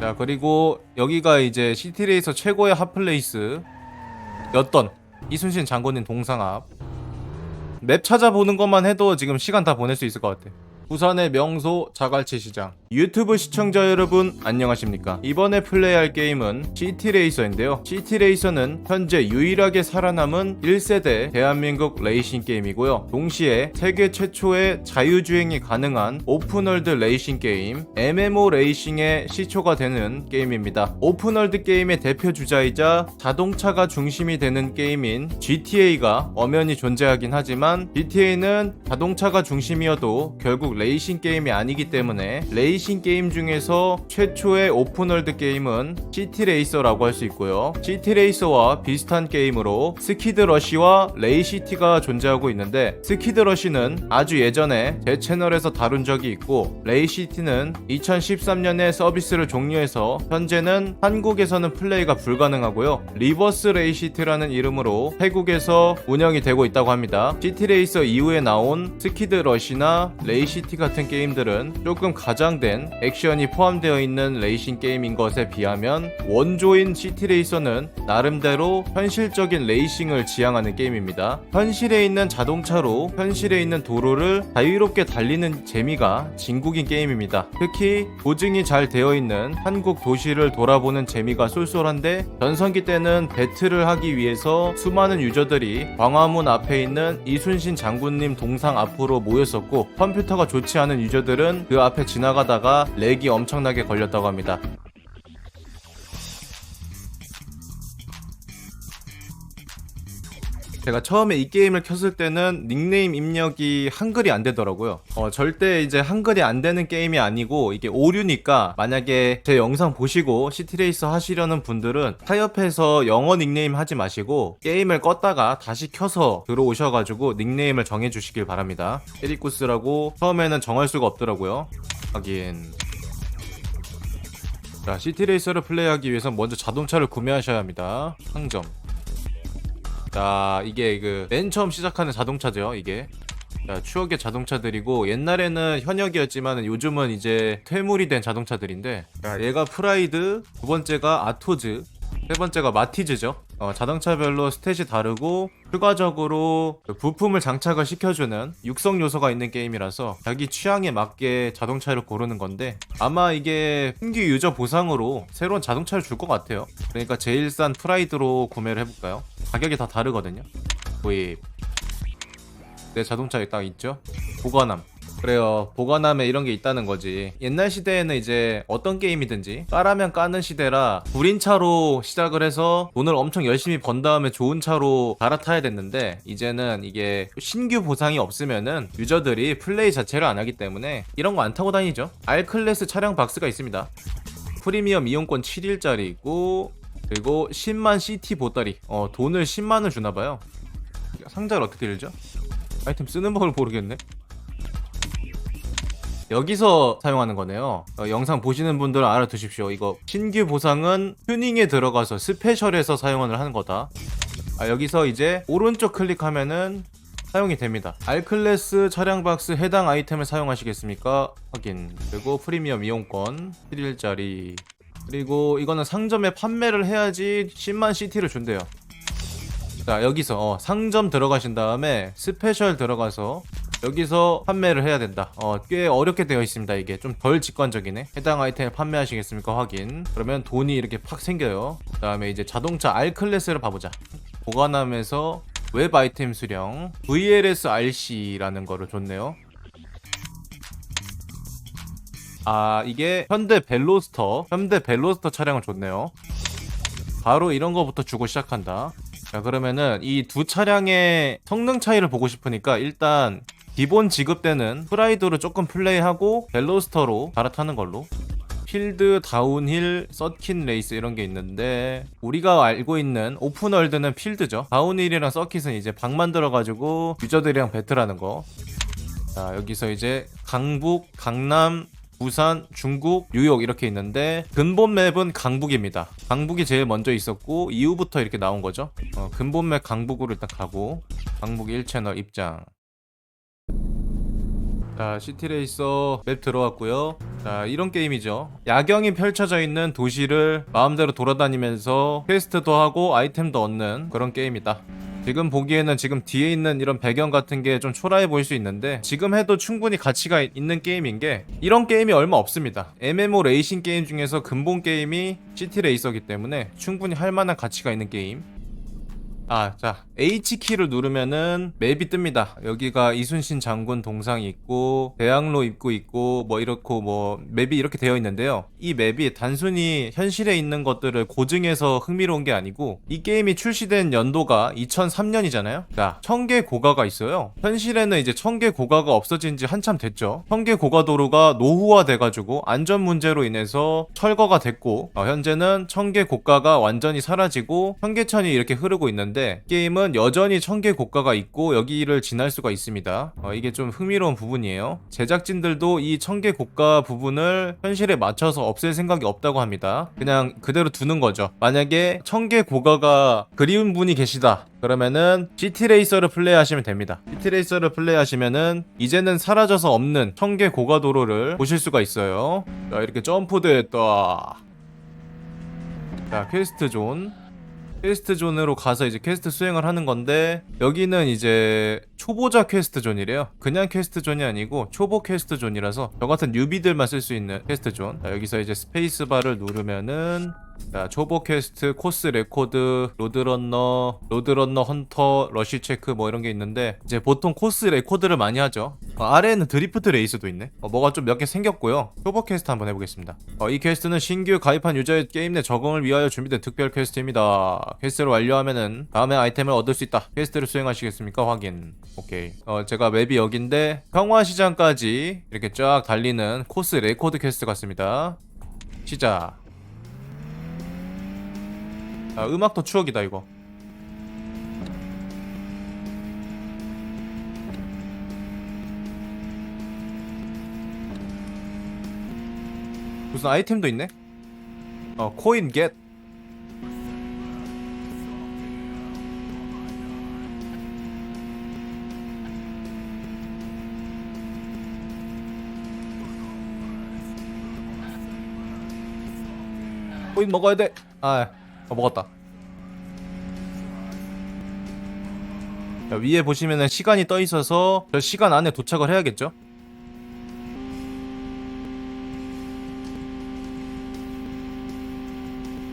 자 그리고 여기가 이제 시티레이서 최고의 핫플레이스 였던 이순신 장군님 동상 앞. 맵 찾아보는 것만 해도 지금 시간 다 보낼 수 있을 것 같아. 부산의 명소 자갈치 시장. 유튜브 시청자 여러분 안녕하십니까? 이번에 플레이할 게임은 시티레이서인데요. 시티레이서는 현재 유일하게 살아남은 1세대 대한민국 레이싱 게임이고요. 동시에 세계 최초의 자유주행이 가능한 오픈월드 레이싱 게임 MMO 레이싱의 시초가 되는 게임입니다. 오픈월드 게임의 대표 주자이자 자동차가 중심이 되는 게임인 GTA가 엄연히 존재하긴 하지만 GTA는 자동차가 중심이어도 결국 레이싱 게임이 아니기 때문에 레이 싱 게임 중에서 최초의 오픈월드 게임은 시티레이서라고 할 수 있고요. 시티레이서와 비슷한 게임으로 스키드러시와 레이시티가 존재하고 있는데 스키드러시는 아주 예전에 제 채널에서 다룬 적이 있고 레이시티는 2013년에 서비스를 종료해서 현재는 한국에서는 플레이가 불가능하고요. 리버스 레이시티라는 이름으로 태국에서 운영이 되고 있다고 합니다. 시티레이서 이후에 나온 스키드러시나 레이시티 같은 게임들은 조금 가장된 액션이 포함되어 있는 레이싱 게임인 것에 비하면 원조인 시티레이서는 나름대로 현실적인 레이싱을 지향하는 게임입니다. 현실에 있는 자동차로 현실에 있는 도로를 자유롭게 달리는 재미가 진국인 게임입니다. 특히 보증이 잘 되어 있는 한국 도시를 돌아보는 재미가 쏠쏠한데 전성기 때는 배틀을 하기 위해서 수많은 유저들이 광화문 앞에 있는 이순신 장군님 동상 앞으로 모였었고 컴퓨터가 좋지 않은 유저들은 그 앞에 지나가다 가 렉이 엄청나게 걸렸다고 합니다. 제가 처음에 이 게임을 켰을 때는 닉네임 입력이 한글이 안 되더라고요. 어, 절대 이제 한글이 안 되는 게임이 아니고 이게 오류니까 만약에 제 영상 보시고 시티레이서 하시려는 분들은 타협해서 영어 닉네임 하지 마시고 게임을 껐다가 다시 켜서 들어오셔가지고 닉네임을 정해주시길 바랍니다. 에리쿠스라고 처음에는 정할 수가 없더라고요. 하긴. 자, 시티레이서를 플레이하기 위해서 먼저 자동차를 구매하셔야 합니다. 상점. 자 이게 그 맨 처음 시작하는 자동차죠 이게. 자, 추억의 자동차들이고 옛날에는 현역이었지만 요즘은 이제 퇴물이 된 자동차들인데 자, 얘가 프라이드 두 번째가 아토즈 세 번째가 마티즈죠. 어, 자동차별로 스탯이 다르고 추가적으로 그 부품을 장착을 시켜주는 육성 요소가 있는 게임이라서 자기 취향에 맞게 자동차를 고르는 건데 아마 이게 신규 유저 보상으로 새로운 자동차를 줄 것 같아요. 그러니까 제일 싼 프라이드로 구매를 해볼까요? 가격이 다 다르거든요. 구입. 내 자동차에 딱 있죠? 보관함 그래요. 보관함에 이런 게 있다는 거지. 옛날 시대에는 이제 어떤 게임이든지 까라면 까는 시대라 구린 차로 시작을 해서 돈을 엄청 열심히 번 다음에 좋은 차로 갈아타야 됐는데 이제는 이게 신규 보상이 없으면은 유저들이 플레이 자체를 안 하기 때문에 이런 거 안 타고 다니죠. R클래스 차량 박스가 있습니다. 프리미엄 이용권 7일짜리 있고 그리고 10만 CT 보따리. 어 돈을 10만을 주나봐요. 상자를 어떻게 열죠? 아이템 쓰는 법을 모르겠네 여기서 사용하는 거네요. 어, 영상 보시는 분들은 알아두십시오. 이거 신규 보상은 튜닝에 들어가서 스페셜에서 사용을 하는 거다. 아, 여기서 이제 오른쪽 클릭하면은 사용이 됩니다. R클래스 차량 박스 해당 아이템을 사용하시겠습니까? 확인. 그리고 프리미엄 이용권 1일짜리. 그리고 이거는 상점에 판매를 해야지 10만 CT를 준대요. 자 여기서 어, 상점 들어가신 다음에 스페셜 들어가서 여기서 판매를 해야 된다. 어, 꽤 어렵게 되어 있습니다 이게. 좀 덜 직관적이네. 해당 아이템 판매하시겠습니까? 확인. 그러면 돈이 이렇게 팍 생겨요. 그 다음에 이제 자동차 R클래스를 봐보자. 보관함에서 웹 아이템 수령 VLS RC라는 거를 줬네요. 아 이게 현대 벨로스터 현대 벨로스터 차량을 줬네요. 바로 이런 거부터 주고 시작한다. 자 그러면은 이 두 차량의 성능 차이를 보고 싶으니까 일단 기본 지급되는 프라이드로 조금 플레이하고 벨로스터로 갈아타는 걸로 필드, 다운힐, 서킷 레이스 이런 게 있는데 우리가 알고 있는 오픈월드는 필드죠 다운힐이랑 서킷은 이제 방 만들어가지고 유저들이랑 배틀하는 거 자, 여기서 이제 강북, 강남, 부산, 중국, 뉴욕 이렇게 있는데 근본 맵은 강북입니다. 강북이 제일 먼저 있었고 이후부터 이렇게 나온 거죠. 어, 근본 맵 강북으로 일단 가고 강북 1채널 입장. 자 시티레이서 맵 들어왔고요. 자 이런 게임이죠. 야경이 펼쳐져 있는 도시를 마음대로 돌아다니면서 퀘스트도 하고 아이템도 얻는 그런 게임이다. 지금 보기에는 지금 뒤에 있는 이런 배경 같은 게 좀 초라해 보일 수 있는데 지금 해도 충분히 가치가 있는 게임인 게 이런 게임이 얼마 없습니다. MMO 레이싱 게임 중에서 근본 게임이 시티 레이서기 때문에 충분히 할 만한 가치가 있는 게임 아, 자, H키를 누르면은 맵이 뜹니다. 여기가 이순신 장군 동상이 있고, 대학로 입구 있고, 뭐 이렇고, 뭐, 맵이 이렇게 되어 있는데요. 이 맵이 단순히 현실에 있는 것들을 고증해서 흥미로운 게 아니고, 이 게임이 출시된 연도가 2003년이잖아요? 자, 청계 고가가 있어요. 현실에는 이제 청계 고가가 없어진 지 한참 됐죠. 청계 고가 도로가 노후화 돼가지고, 안전 문제로 인해서 철거가 됐고, 어, 현재는 청계 고가가 완전히 사라지고, 청계천이 이렇게 흐르고 있는데, 게임은 여전히 청계 고가가 있고 여기를 지날 수가 있습니다. 어, 이게 좀 흥미로운 부분이에요. 제작진들도 이 청계 고가 부분을 현실에 맞춰서 없앨 생각이 없다고 합니다. 그냥 그대로 두는 거죠. 만약에 청계 고가가 그리운 분이 계시다. 그러면은 시티레이서를 플레이하시면 됩니다. 시티레이서를 플레이하시면은 이제는 사라져서 없는 청계 고가 도로를 보실 수가 있어요. 자 이렇게 점프됐다. 자 퀘스트 존 퀘스트 존으로 가서 이제 퀘스트 수행을 하는 건데 여기는 이제 초보자 퀘스트 존이래요. 그냥 퀘스트 존이 아니고 초보 퀘스트 존이라서 저 같은 뉴비들만 쓸 수 있는 퀘스트 존. 자, 여기서 이제 스페이스 바를 누르면은 자, 초보 퀘스트, 코스 레코드, 로드런너, 로드런너 헌터, 러쉬 체크 뭐 이런 게 있는데 이제 보통 코스 레코드를 많이 하죠. 어, 아래에는 드리프트 레이스도 있네. 어, 뭐가 좀 몇 개 생겼고요. 초보 퀘스트 한번 해보겠습니다. 어, 이 퀘스트는 신규 가입한 유저의 게임 내 적응을 위하여 준비된 특별 퀘스트입니다. 퀘스트를 완료하면은 다음에 아이템을 얻을 수 있다. 퀘스트를 수행하시겠습니까? 확인. 오케이. 어, 제가 맵이 여긴데 평화시장까지 이렇게 쫙 달리는 코스 레코드 퀘스트 같습니다. 시작. 아, 음악도 추억이다 이거. 무슨 아이템도 있네? 어, 코인 겟. 코인 먹어야 돼. 아, 어, 먹었다. 자, 위에 보시면은 시간이 떠 있어서 저 시간 안에 도착을 해야겠죠?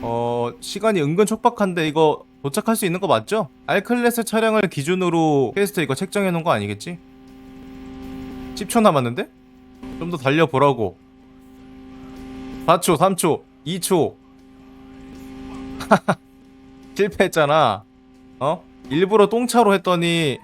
어, 시간이 은근 촉박한데 이거 도착할 수 있는 거 맞죠? 알클래스 차량을 기준으로 퀘스트 이거 책정해 놓은 거 아니겠지? 10초 남았는데? 좀 더 달려보라고 4초, 3초, 2초 실패했잖아 어? 일부러 똥차로 했더니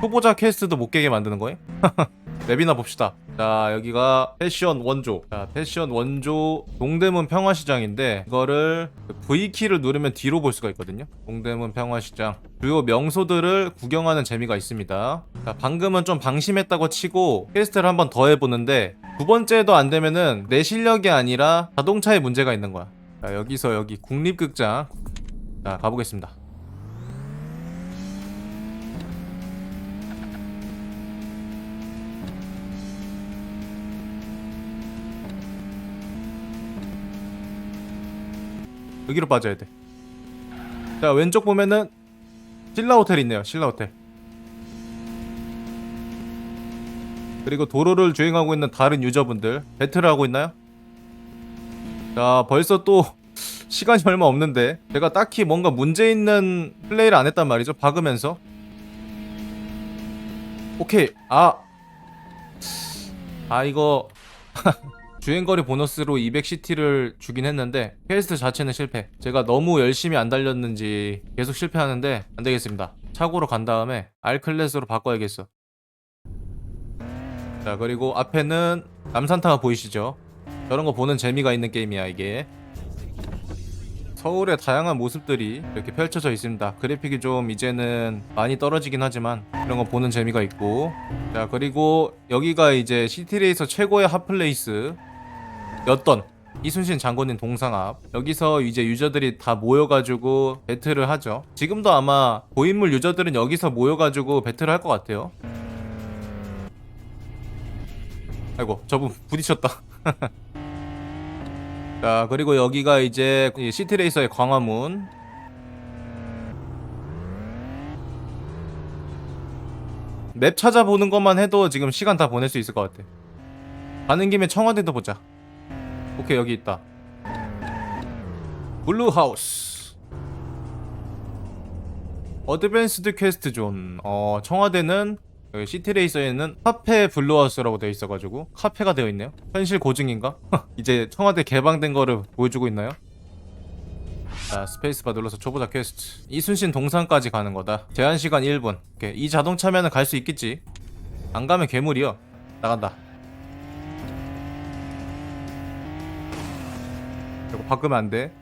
후보자 퀘스트도 못 깨게 만드는 거예요? 맵이나 봅시다. 자, 여기가 패션 원조. 자, 패션 원조 동대문 평화시장인데 이거를 V키를 누르면 뒤로 볼 수가 있거든요. 동대문 평화시장. 주요 명소들을 구경하는 재미가 있습니다. 자, 방금은 좀 방심했다고 치고 퀘스트를 한번 더 해보는데 두 번째도 안 되면은 내 실력이 아니라 자동차에 문제가 있는 거야. 자, 여기서 여기 국립극장. 자, 가보겠습니다. 여기로 빠져야 돼. 자 왼쪽 보면은 신라 호텔 있네요. 신라 호텔. 그리고 도로를 주행하고 있는 다른 유저분들 배틀을 하고 있나요? 자 벌써 또 시간이 얼마 없는데. 제가 딱히 뭔가 문제 있는 플레이를 안 했단 말이죠. 박으면서. 오케이. 아. 아 이거 주행거리 보너스로 200CT를 주긴 했는데 퀘스트 자체는 실패. 제가 너무 열심히 안 달렸는지 계속 실패하는데 안되겠습니다. 차고로 간 다음에 R클래스로 바꿔야겠어. 자 그리고 앞에는 남산타가 보이시죠 저런 거 보는 재미가 있는 게임이야 이게 서울의 다양한 모습들이 이렇게 펼쳐져 있습니다. 그래픽이 좀 이제는 많이 떨어지긴 하지만 이런 거 보는 재미가 있고 자 그리고 여기가 이제 시티레이서 최고의 핫플레이스 였던 이순신 장군님 동상 앞 여기서 이제 유저들이 다 모여가지고 배틀을 하죠. 지금도 아마 고인물 유저들은 여기서 모여가지고 배틀을 할 것 같아요. 아이고 저분 부딪혔다. 자 그리고 여기가 이제 이 시티레이서의 광화문. 맵 찾아보는 것만 해도 지금 시간 다 보낼 수 있을 것 같아. 가는 김에 청와대도 보자. 오케이 여기 있다. 블루하우스. 어드밴스드 퀘스트 존. 어, 청와대는 여기 시티레이서에는 카페 블루하우스라고 되어 있어가지고 카페가 되어 있네요. 현실 고증인가? 이제 청와대 개방된 거를 보여주고 있나요? 자 스페이스바 눌러서 초보자 퀘스트. 이순신 동상까지 가는 거다. 제한시간 1분. 오케이. 이 자동차면은 갈 수 있겠지. 안 가면 괴물이요. 나간다. 이거 바꾸면 안돼.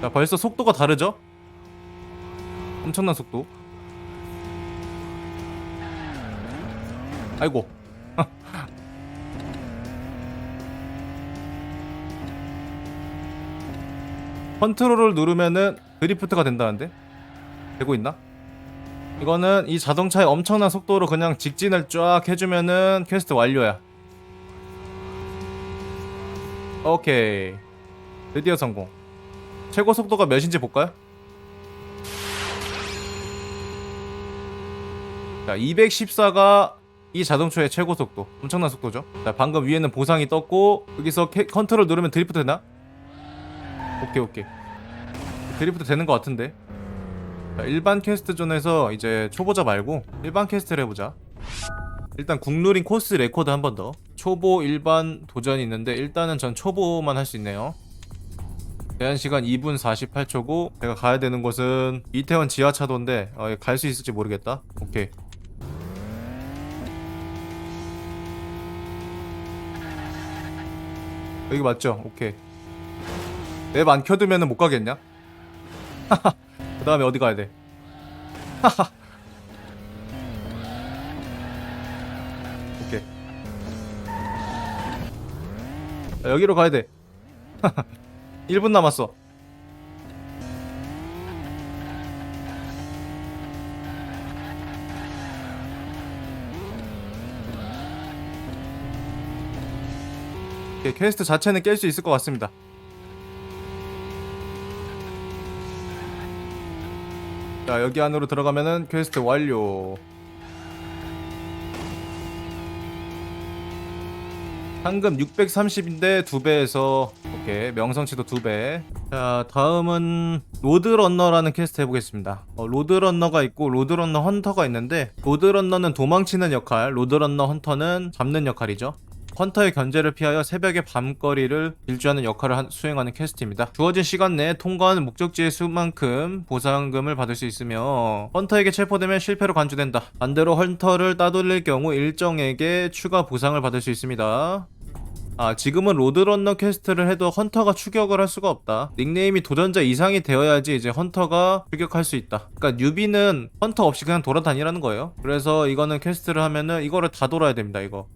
자 벌써 속도가 다르죠? 엄청난 속도 아이고 컨트롤을 누르면은 드리프트가 된다는데? 되고 있나? 이거는 이 자동차의 엄청난 속도로 그냥 직진을 쫙 해주면은 퀘스트 완료야 오케이 드디어 성공 최고 속도가 몇인지 볼까요? 자 214가 이 자동차의 최고 속도 엄청난 속도죠. 자 방금 위에는 보상이 떴고 여기서 캐, 컨트롤 누르면 드리프트 되나? 오케이 오케이. 드리프트 되는 것 같은데. 자, 일반 퀘스트 존에서 이제 초보자 말고 일반 퀘스트를 해보자. 일단 국룰인 코스 레코드 한 번 더. 초보 일반 도전이 있는데 일단은 전 초보만 할 수 있네요. 제한 시간 2분 48초고 제가 가야 되는 곳은 이태원 지하차도인데 어, 갈수 있을지 모르겠다. 오케이 여기 맞죠? 오케이 맵 안 켜두면은 못 가겠냐? 그 다음에 어디 가야 돼? 오케이. 자, 여기로 가야 돼. 1분 남았어. 오케이, 퀘스트 자체는 깰 수 있을 것 같습니다. 자 여기 안으로 들어가면은 퀘스트 완료. 상금 630인데 두배에서 오케이 명성치도 두배자 다음은 로드런너라는 퀘스트 해보겠습니다. 어, 로드런너가 있고 로드런너 헌터가 있는데 로드런너는 도망치는 역할 로드런너 헌터는 잡는 역할이죠 헌터의 견제를 피하여 새벽의 밤거리를 일주하는 역할을 한- 수행하는 퀘스트입니다. 주어진 시간 내에 통과하는 목적지의 수만큼 보상금을 받을 수 있으며 헌터에게 체포되면 실패로 간주된다. 반대로 헌터를 따돌릴 경우 일정에게 추가 보상을 받을 수 있습니다. 아 지금은 로드런너 퀘스트를 해도 헌터가 추격을 할 수가 없다 닉네임이 도전자 이상이 되어야지 이제 헌터가 추격할 수 있다 그러니까 뉴비는 헌터 없이 그냥 돌아다니라는 거예요 그래서 이거는 퀘스트를 하면은 이거를 다 돌아야 됩니다 이거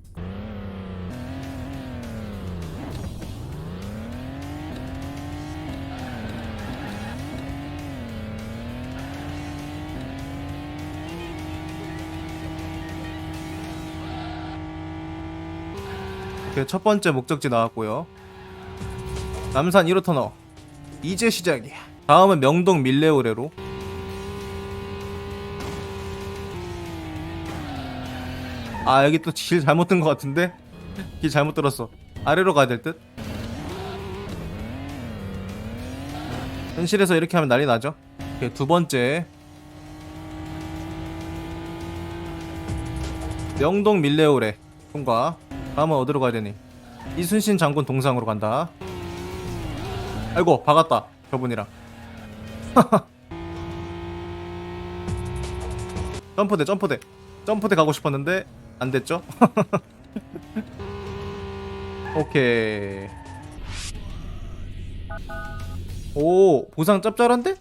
이렇게 첫 번째 목적지 나왔고요. 남산 1호 터널. 이제 시작이야. 다음은 명동 밀레오레로. 아 여기 또 길 잘못 든 것 같은데? 길 잘못 들었어. 아래로 가야 될 듯? 현실에서 이렇게 하면 난리 나죠? 오케이, 두 번째. 명동 밀레오레 통과. 다음은 어디로 가야 되니? 이순신 장군 동상으로 간다. 아이고 박았다 저분이랑. 점프대 점프대 점프대 가고 싶었는데 안 됐죠? 오케이. 오 보상 짭짤한데?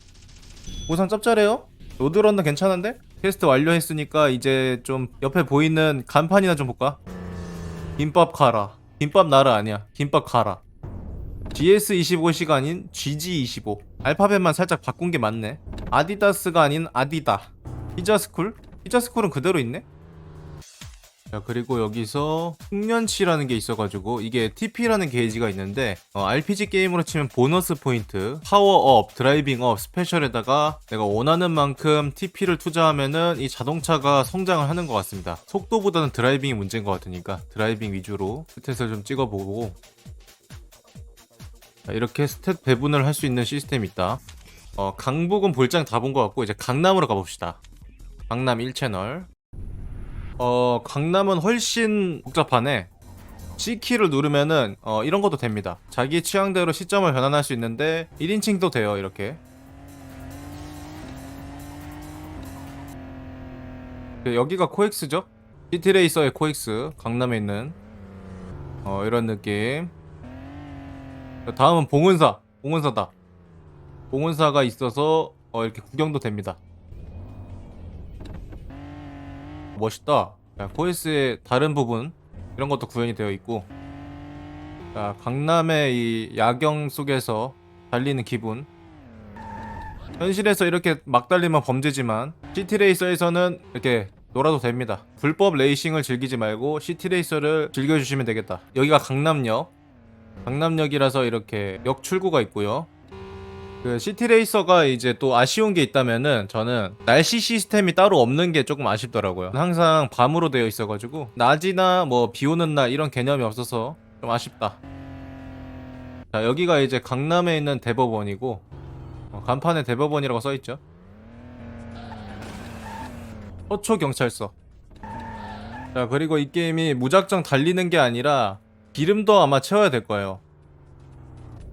보상 짭짤해요? 로드런너 괜찮은데? 퀘스트 완료했으니까 이제 좀 옆에 보이는 간판이나 좀 볼까? 김밥 가라. 김밥 나라 아니야. 김밥 가라. GS25가 아닌 GG25. 알파벳만 살짝 바꾼 게 맞네. 아디다스가 아닌 아디다. 피자스쿨? 피자스쿨은 그대로 있네? 자 그리고 여기서 숙련치라는 게 있어가지고 이게 TP라는 게이지가 있는데 어, RPG 게임으로 치면 보너스 포인트 파워업, 드라이빙업, 스페셜에다가 내가 원하는 만큼 TP를 투자하면은 이 자동차가 성장을 하는 것 같습니다. 속도보다는 드라이빙이 문제인 것 같으니까 드라이빙 위주로 스탯을 좀 찍어보고. 자, 이렇게 스탯 배분을 할 수 있는 시스템이 있다. 어, 강북은 볼장 다 본 것 같고 이제 강남으로 가봅시다. 강남 1채널 어 강남은 훨씬 복잡하네. C키를 누르면은 어 이런 것도 됩니다. 자기 취향대로 시점을 변환할 수 있는데 1인칭도 돼요 이렇게. 네, 여기가 코엑스죠? 시티레이서의 코엑스 강남에 있는. 어 이런 느낌. 다음은 봉은사. 봉은사다. 봉은사가 있어서 어 이렇게 구경도 됩니다 멋있다. 자, 코에스의 다른 부분 이런 것도 구현이 되어 있고, 자, 강남의 이 야경 속에서 달리는 기분. 현실에서 이렇게 막 달리면 범죄지만 시티레이서에서는 이렇게 놀아도 됩니다. 불법 레이싱을 즐기지 말고 시티레이서를 즐겨주시면 되겠다. 여기가 강남역. 강남역이라서 이렇게 역 출구가 있고요. 그 시티레이서가 이제 또 아쉬운 게 있다면은 저는 날씨 시스템이 따로 없는 게 조금 아쉽더라고요. 항상 밤으로 되어 있어가지고 낮이나 뭐 비 오는 날 이런 개념이 없어서 좀 아쉽다. 자 여기가 이제 강남에 있는 대법원이고 어, 간판에 대법원이라고 써있죠. 서초 경찰서. 자 그리고 이 게임이 무작정 달리는 게 아니라 기름도 아마 채워야 될 거예요.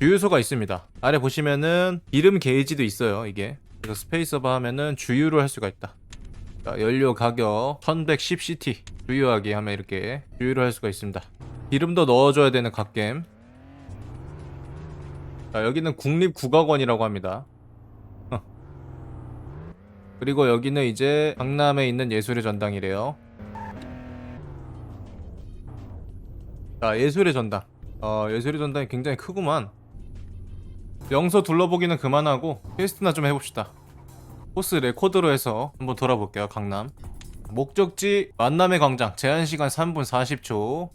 주유소가 있습니다. 아래 보시면은 기름 게이지도 있어요. 이게 그래서 스페이스바 하면은 주유를 할 수가 있다. 자, 연료 가격 1110CT 주유하기 하면 이렇게 주유를 할 수가 있습니다. 기름도 넣어줘야 되는 갓겜. 자, 여기는 국립국악원이라고 합니다. 어. 그리고 여기는 이제 강남에 있는 예술의 전당이래요. 자, 예술의 전당. 어, 예술의 전당이 굉장히 크구만. 명소 둘러보기는 그만하고 퀘스트나 좀 해봅시다. 코스 레코드로 해서 한번 돌아볼게요. 강남. 목적지 만남의 광장. 제한시간 3분 40초.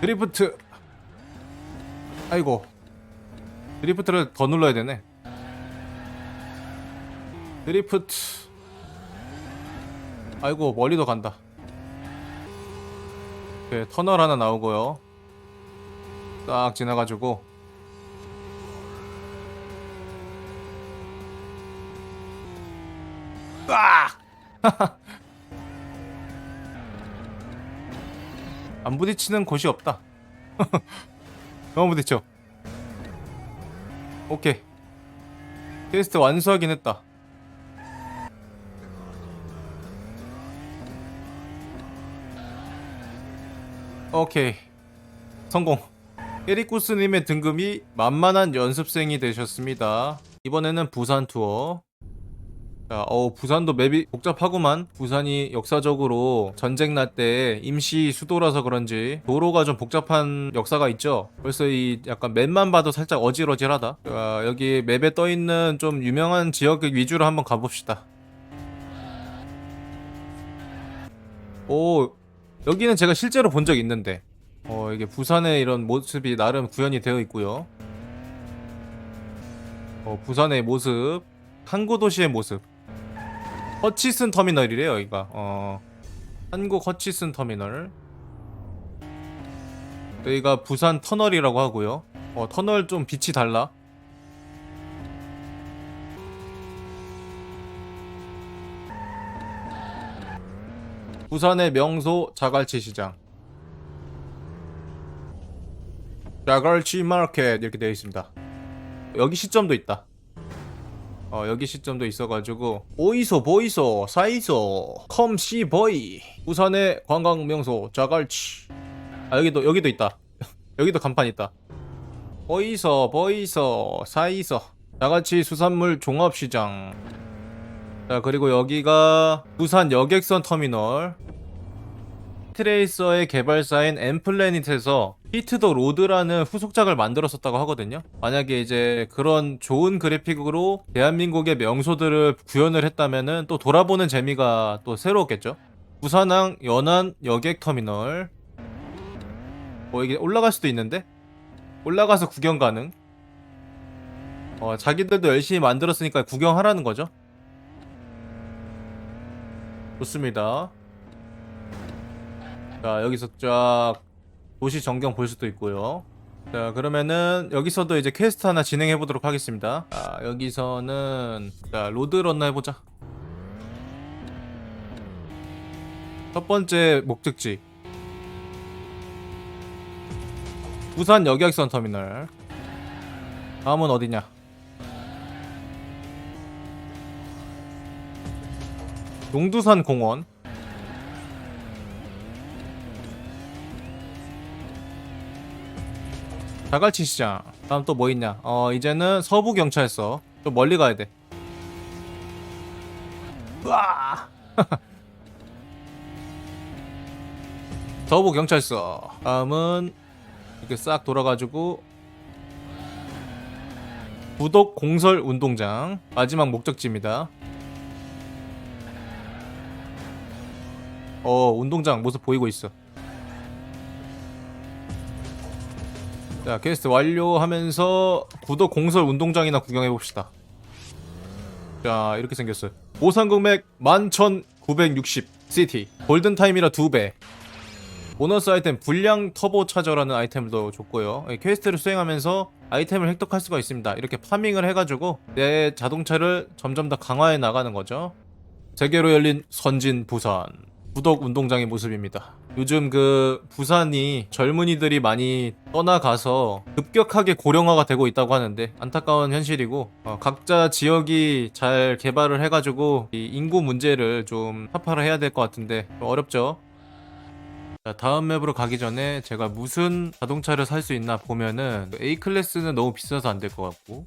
드리프트. 아이고. 드리프트를 더 눌러야 되네. 드리프트. 아이고 멀리도 간다. 네, 터널 하나 나오고요 딱 지나가지고 아! 안 부딪히는 곳이 없다. 너무 부딪혀. 오케이. 테스트 완수하긴 했다. 오케이. 성공. 에리쿠스님의 등급이 만만한 연습생이 되셨습니다. 이번에는 부산 투어. 자, 어, 부산도 맵이 복잡하구만. 부산이 역사적으로 전쟁 날 때 임시 수도라서 그런지 도로가 좀 복잡한 역사가 있죠. 벌써 이 약간 맵만 봐도 살짝 어질어질하다. 자, 여기 맵에 떠 있는 좀 유명한 지역 위주로 한번 가봅시다. 오, 여기는 제가 실제로 본 적 있는데. 어, 이게 부산의 이런 모습이 나름 구현이 되어 있고요. 어, 부산의 모습, 항구 도시의 모습. 허치슨 터미널이래요, 여기가. 어, 한국 허치슨 터미널. 여기가 부산 터널이라고 하고요. 어, 터널 좀 빛이 달라. 부산의 명소 자갈치 시장. 자갈치 마켓 이렇게 되어 있습니다. 여기 시점도 있다. 어 여기 시점도 있어가지고 오이소 보이소 사이소 컴시 보이 부산의 관광 명소 자갈치 아 여기도 여기도 있다. 여기도 간판 있다. 보이소 보이소 사이소 자갈치 수산물 종합시장 자 그리고 여기가 부산 여객선 터미널 트레이서의 개발사인 엠플래닛에서 히트 더 로드라는 후속작을 만들었었다고 하거든요. 만약에 이제 그런 좋은 그래픽으로 대한민국의 명소들을 구현을 했다면은 또 돌아보는 재미가 또 새로웠겠죠. 부산항 연안 여객 터미널. 뭐 이게 올라갈 수도 있는데 올라가서 구경 가능. 어, 자기들도 열심히 만들었으니까 구경하라는 거죠. 좋습니다. 자, 여기서 쫙 도시 전경 볼 수도 있고요. 자, 그러면은 여기서도 이제 퀘스트 하나 진행해 보도록 하겠습니다. 자, 여기서는 자, 로드 런너 해보자. 첫 번째 목적지. 부산 여객선 터미널. 다음은 어디냐? 용두산 공원. 자갈치 시장. 다음 또 뭐 있냐? 어 이제는 서부 경찰서. 좀 멀리 가야 돼. 으아! 서부 경찰서. 다음은 이렇게 싹 돌아가지고 구독 공설 운동장 마지막 목적지입니다. 어 운동장 모습 보이고 있어. 자 퀘스트 완료하면서 구독 공설 운동장이나 구경해 봅시다. 자 이렇게 생겼어요. 보상금액 11,960 시티 골든 타임이라 2배. 보너스 아이템 불량 터보 차저라는 아이템도 줬고요. 이 퀘스트를 수행하면서 아이템을 획득할 수가 있습니다. 이렇게 파밍을 해가지고 내 자동차를 점점 더 강화해 나가는 거죠. 세계로 열린 선진 부산 구독 운동장의 모습입니다. 요즘 그 부산이 젊은이들이 많이 떠나가서 급격하게 고령화가 되고 있다고 하는데 안타까운 현실이고 어, 각자 지역이 잘 개발을 해가지고 이 인구 문제를 좀 타파를 해야 될 것 같은데 좀 어렵죠. 자, 다음 맵으로 가기 전에 제가 무슨 자동차를 살 수 있나 보면은 A 클래스는 너무 비싸서 안 될 것 같고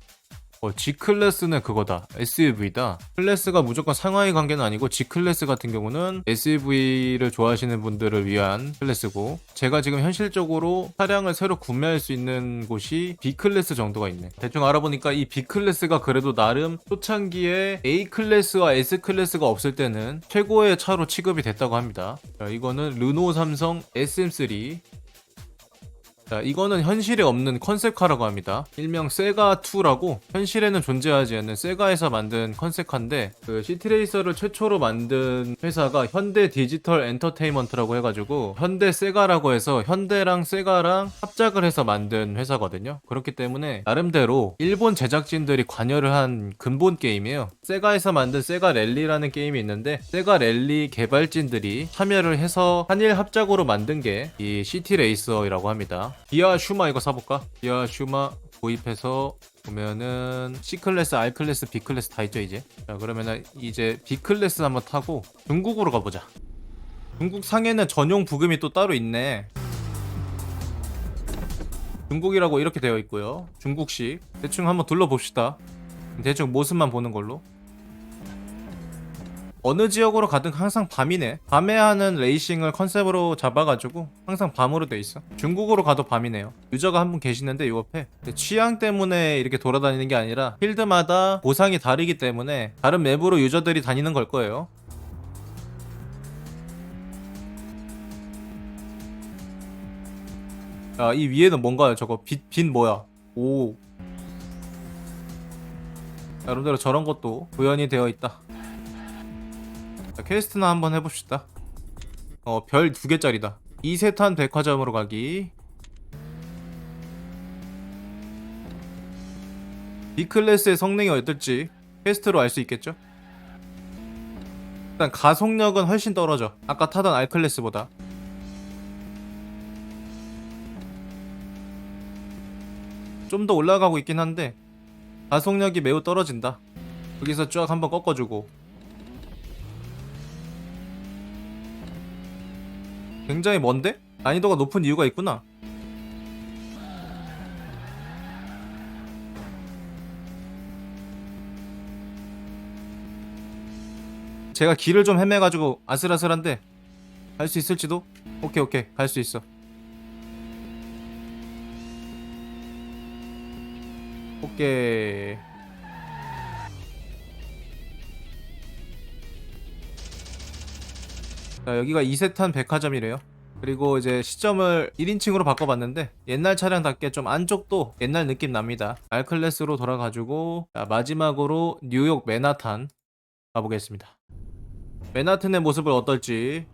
어, G 클래스는 그거다. SUV다. 클래스가 무조건 상하이 관계는 아니고 G 클래스 같은 경우는 SUV를 좋아하시는 분들을 위한 클래스고 제가 지금 현실적으로 차량을 새로 구매할 수 있는 곳이 B 클래스 정도가 있네. 대충 알아보니까 이 B 클래스가 그래도 나름 초창기에 A 클래스와 S 클래스가 없을 때는 최고의 차로 취급이 됐다고 합니다. 자, 이거는 르노 삼성 SM3 자, 이거는 현실에 없는 컨셉카라고 합니다. 일명 세가2라고 현실에는 존재하지 않는 세가에서 만든 컨셉카인데 그 시티레이서를 최초로 만든 회사가 현대 디지털 엔터테인먼트라고 해가지고 현대 세가라고 해서 현대랑 세가랑 합작을 해서 만든 회사거든요. 그렇기 때문에 나름대로 일본 제작진들이 관여를 한 근본 게임이에요. 세가에서 만든 세가 랠리라는 게임이 있는데 세가 랠리 개발진들이 참여를 해서 한일 합작으로 만든 게 이 시티레이서라고 합니다. 기아 슈마 이거 사볼까? 기아 슈마 도입해서 보면은 C 클래스, R 클래스, B 클래스 다 있죠 이제. 자 그러면은 이제 B 클래스 한번 타고 중국으로 가보자. 중국 상해는 전용 부금이 또 따로 있네. 중국이라고 이렇게 되어 있고요. 중국식 대충 한번 둘러봅시다. 대충 모습만 보는 걸로. 어느 지역으로 가든 항상 밤이네. 밤에 하는 레이싱을 컨셉으로 잡아가지고 항상 밤으로 돼 있어. 중국으로 가도 밤이네요. 유저가 한 분 계시는데 요 옆에 취향 때문에 이렇게 돌아다니는 게 아니라 필드마다 보상이 다르기 때문에 다른 맵으로 유저들이 다니는 걸 거예요. 야, 이 위에는 뭔가요? 저거 빛, 빛 뭐야? 오. 나름대로 저런 것도 구현이 되어 있다. 자, 퀘스트나 한번 해봅시다. 어, 별 두 개짜리다. 이세탄 백화점으로 가기. B클래스의 성능이 어떨지 퀘스트로 알 수 있겠죠? 일단 가속력은 훨씬 떨어져. 아까 타던 R클래스보다. 좀 더 올라가고 있긴 한데 가속력이 매우 떨어진다. 여기서 쫙 한번 꺾어주고 굉장히 먼데? 난이도가 높은 이유가 있구나. 제가 길을 좀 헤매가지고 아슬아슬한데 갈 수 있을지도? 오케이 오케이 갈 수 있어 오케이 자 여기가 이세탄 백화점이래요. 그리고 이제 시점을 1인칭으로 바꿔봤는데 옛날 차량답게 좀 안쪽도 옛날 느낌 납니다. 알클래스로 돌아가지고 자, 마지막으로 뉴욕 맨하탄 가보겠습니다. 맨하튼의 모습을 어떨지.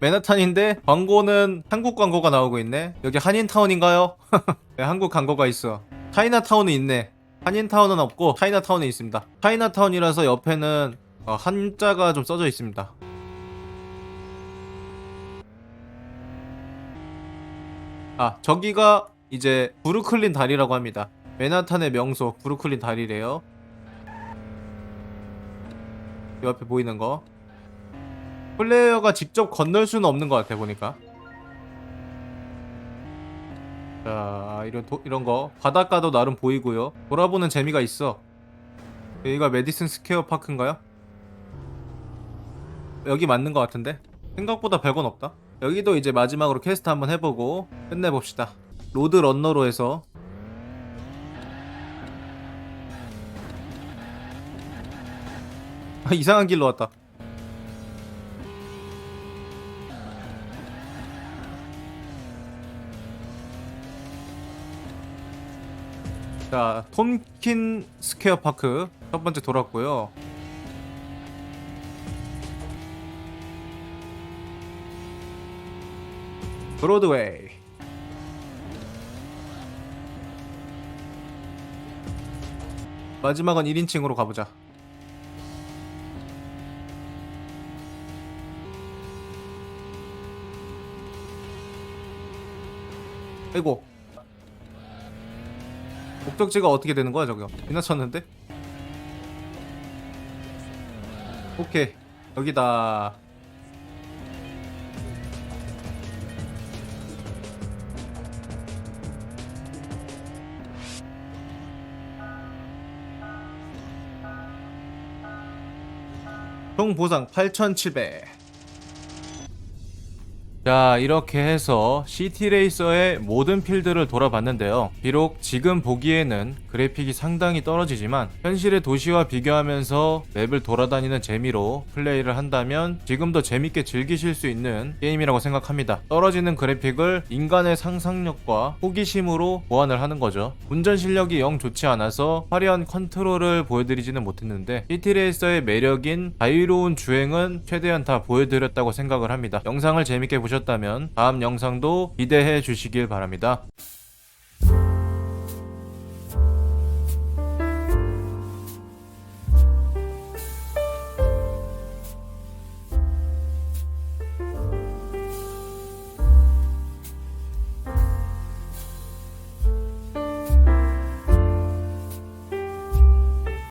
맨하탄인데 광고는 한국 광고가 나오고 있네. 여기 한인타운인가요? 네, 한국 광고가 있어. 차이나타운은 있네 한인타운은 없고 차이나타운에 있습니다. 차이나타운이라서 옆에는 어, 한자가 좀 써져 있습니다. 아 저기가 이제 브루클린 다리라고 합니다. 맨하탄의 명소 브루클린 다리래요. 이 옆에 보이는 거. 플레이어가 직접 건널 수는 없는 것 같아 보니까 자 이런 도, 이런 거. 바닷가도 나름 보이고요. 돌아보는 재미가 있어. 여기가 메디슨 스퀘어 파크인가요? 여기 맞는 것 같은데? 생각보다 별건 없다. 여기도 이제 마지막으로 퀘스트 한번 해보고 끝내봅시다. 로드 런너로 해서. 아, 이상한 길로 왔다 자, 톰킨 스퀘어 파크 첫 번째 돌았고요. 브로드웨이. 마지막은 1인칭으로 가보자. 아이고 목적지가 어떻게 되는 거야 저거 지나쳤는데? 오케이. 여기다. 총 보상 8,700 자 이렇게 해서 시티레이서의 모든 필드를 돌아봤는데요. 비록 지금 보기에는 그래픽이 상당히 떨어지지만 현실의 도시와 비교하면서 맵을 돌아다니는 재미로 플레이를 한다면 지금도 재밌게 즐기실 수 있는 게임이라고 생각합니다. 떨어지는 그래픽을 인간의 상상력과 호기심으로 보완을 하는 거죠. 운전 실력이 영 좋지 않아서 화려한 컨트롤을 보여드리지는 못했는데 시티레이서의 매력인 자유로운 주행은 최대한 다 보여드렸다고 생각을 합니다. 영상을 재밌게 보셨다면 다음 영상도 기대해 주시길 바랍니다.